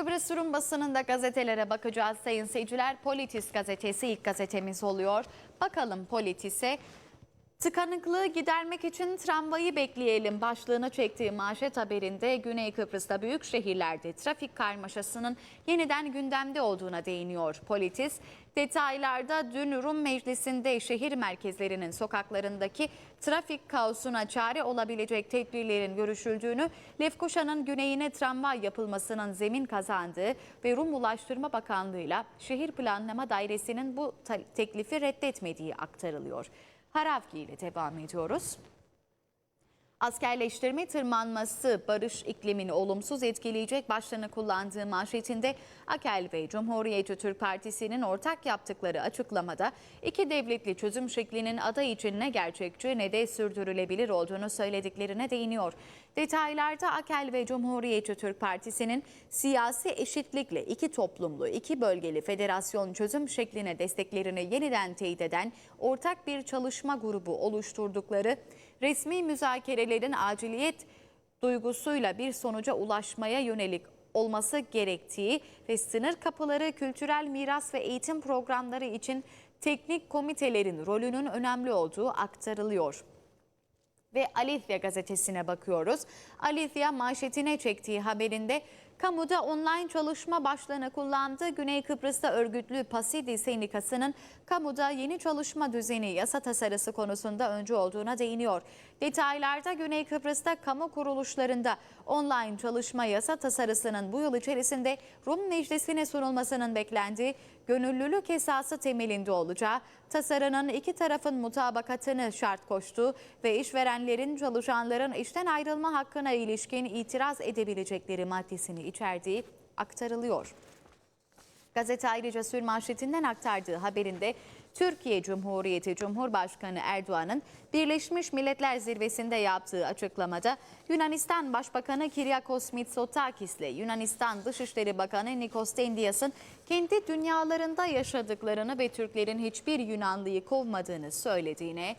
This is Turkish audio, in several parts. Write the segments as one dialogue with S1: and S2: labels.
S1: Kıbrıs Rum basınında gazetelere bakacağız sayın seyirciler. Politis gazetesi ilk gazetemiz oluyor. Bakalım Politis'e. Tıkanıklığı gidermek için tramvayı bekleyelim başlığını çektiği manşet haberinde Güney Kıbrıs'ta büyük şehirlerde trafik karmaşasının yeniden gündemde olduğuna değiniyor Politis. Detaylarda dün Rum Meclisi'nde şehir merkezlerinin sokaklarındaki trafik kaosuna çare olabilecek tedbirlerin görüşüldüğünü, Lefkoşa'nın güneyine tramvay yapılmasının zemin kazandığı ve Rum Ulaştırma Bakanlığı'yla Şehir Planlama Dairesi'nin bu teklifi reddetmediği aktarılıyor. Haravgi ile devam ediyoruz. Askerleştirme tırmanması barış iklimini olumsuz etkileyecek başlığını kullandığı manşetinde Akel ve Cumhuriyetçi Türk Partisi'nin ortak yaptıkları açıklamada iki devletli çözüm şeklinin aday için ne gerçekçi ne de sürdürülebilir olduğunu söylediklerine değiniyor. Detaylarda Akel ve Cumhuriyetçi Türk Partisi'nin siyasi eşitlikle iki toplumlu, iki bölgeli federasyon çözüm şekline desteklerini yeniden teyit eden ortak bir çalışma grubu oluşturdukları resmi müzakerelerin aciliyet duygusuyla bir sonuca ulaşmaya yönelik olması gerektiği ve sınır kapıları kültürel miras ve eğitim programları için teknik komitelerin rolünün önemli olduğu aktarılıyor ve Alithya gazetesine bakıyoruz. Alithya manşetine çektiği haberinde kamuda online çalışma başlığını kullandığı Güney Kıbrıs'ta örgütlü Pasidi Sendikası'nın kamuda yeni çalışma düzeni yasa tasarısı konusunda öncü olduğuna değiniyor. Detaylarda Güney Kıbrıs'ta kamu kuruluşlarında online çalışma yasa tasarısının bu yıl içerisinde Rum Meclisi'ne sunulmasının beklendiği gönüllülük esası temelinde olacağı, tasarının iki tarafın mutabakatını şart koştuğu ve işverenlerin çalışanların işten ayrılma hakkına ilişkin itiraz edebilecekleri maddesini içerdiği aktarılıyor. Gazete ayrıca sür manşetinden aktardığı haberinde Türkiye Cumhuriyeti Cumhurbaşkanı Erdoğan'ın Birleşmiş Milletler Zirvesi'nde yaptığı açıklamada Yunanistan Başbakanı Kyriakos Mitsotakis ile Yunanistan Dışişleri Bakanı Nikos Dendias'ın kendi dünyalarında yaşadıklarını ve Türklerin hiçbir Yunanlıyı kovmadığını söylediğine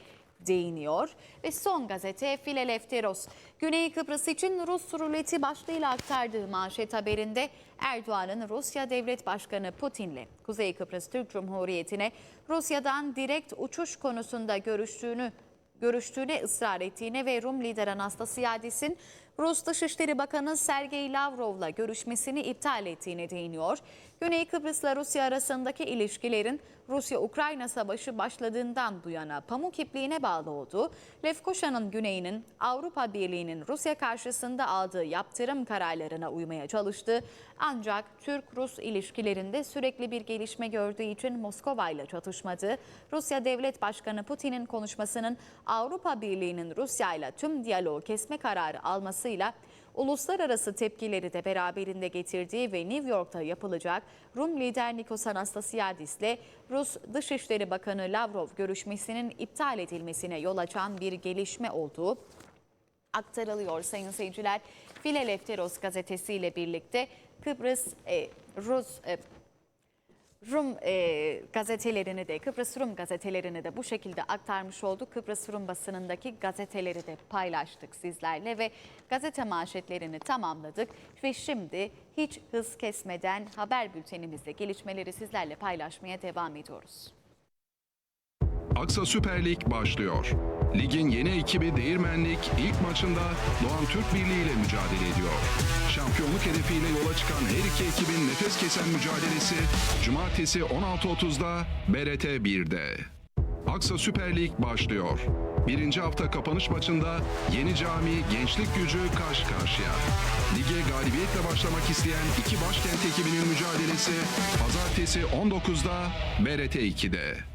S1: değiniyor. Ve son gazete Filelefteros. Güney Kıbrıs için Rus ruleti başlığıyla aktardığı manşet haberinde Erdoğan'ın Rusya Devlet Başkanı Putin'le Kuzey Kıbrıs Türk Cumhuriyeti'ne Rusya'dan direkt uçuş konusunda görüştüğünü görüştüğüne ısrar ettiğine ve Rum lider Anastasiadis'in Rus Dışişleri Bakanı Sergey Lavrov'la görüşmesini iptal ettiğine değiniyor. Güney Kıbrıs'la Rusya arasındaki ilişkilerin Rusya-Ukrayna savaşı başladığından bu yana pamuk ipliğine bağlı olduğu, Lefkoşa'nın güneyinin Avrupa Birliği'nin Rusya karşısında aldığı yaptırım kararlarına uymaya çalıştığı ancak Türk-Rus ilişkilerinde sürekli bir gelişme gördüğü için Moskova ile çatışmadığı, Rusya Devlet Başkanı Putin'in konuşmasının Avrupa Birliği'nin Rusya ile tüm diyaloğu kesme kararı almasıyla uluslararası tepkileri de beraberinde getirdiği ve New York'ta yapılacak Rum lider Nikos Anastasiadis ile Rus Dışişleri Bakanı Lavrov görüşmesinin iptal edilmesine yol açan bir gelişme olduğu aktarılıyor sayın seyirciler. Filelefteros gazetesiyle birlikte Kıbrıs e, Rus e, Rum e, gazetelerini de Kıbrıs Rum gazetelerini de bu şekilde aktarmış olduk. Kıbrıs Rum basınındaki gazeteleri de paylaştık sizlerle ve gazete manşetlerini tamamladık. Ve şimdi hiç hız kesmeden haber bültenimizde gelişmeleri sizlerle paylaşmaya devam ediyoruz.
S2: Aksa Süper Lig başlıyor. Ligin yeni ekibi Değirmenlik ilk maçında Doğan Türk Birliği ile mücadele ediyor. Şampiyonluk hedefiyle yola çıkan her iki ekibin nefes kesen mücadelesi Cumartesi 16.30'da BRT 1'de. Aksa Süper Lig başlıyor. Birinci hafta kapanış maçında Yeni Cami Gençlik Gücü karşı karşıya. Lige galibiyetle başlamak isteyen iki başkent ekibinin mücadelesi Pazartesi 19'da BRT 2'de.